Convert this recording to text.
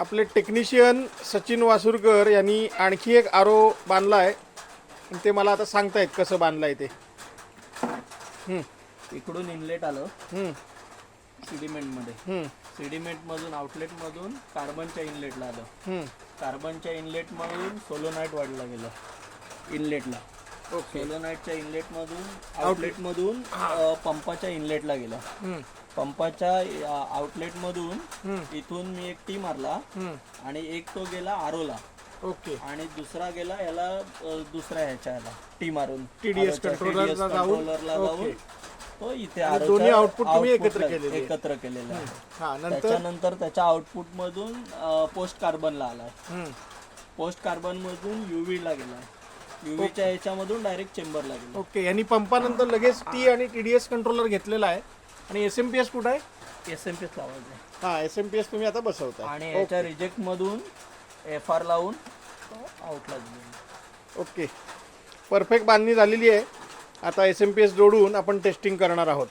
आपले टेक्निशियन सचिन वासुरकर यांनी आणखी एक आरो बांधला आहे ते मला आता सांगतायत कसं बांधलं आहे ते. हम्म, इकडून इनलेट आलं. हम्म, सिडिमेंटमध्ये हम्म, सिडिमेंटमधून आउटलेटमधून कार्बनच्या इनलेटला आलं. हम्म. कार्बनच्या इनलेटमधून सोलोनाईट वाढला गेलं. इनलेटला ओके सोलोनाईटच्या इनलेटमधून आउटलेटमधून पंपाच्या इनलेटला गेलं. हम्म, पंपाच्या आउटलेटमधून हम्म, इथून मी एक टी मारला. आणि एक तो गेला आरोला. ओके. आणि दुसरा गेला याला दुसऱ्या ह्याच्या याला टी मारून. TDS आरोच्या controller ला TDS जाऊन, तो इथे दोन्ही तुम्ही output एकत्र केलेले आहे. एकत्र केलेले आहे. नंतर? त्याच्यानंतर त्याच्या आउटपुट मधून पोस्ट कार्बनला आलाय हम्म, पोस्ट कार्बन मधून युव्ही ला गेलाय युव्हीच्या याच्यामधून डायरेक्ट चेंबरला गेला. ओके यांनी पंपानंतर लगेच टी आणि टी डी एस कंट्रोलर घेतलेला आहे. आणि एस एम पी एस कुठं आहे? एस एम पी लावायचं आहे. हा एस एम पी एस तुम्ही आता बसवताय. आणि याच्या रिजेक्ट मधून एफ आर लावून आउटला ओके. परफेक्ट बांधणी झालेली आहे. आता एस एम पी एस जोडून आपण टेस्टिंग करणार आहोत.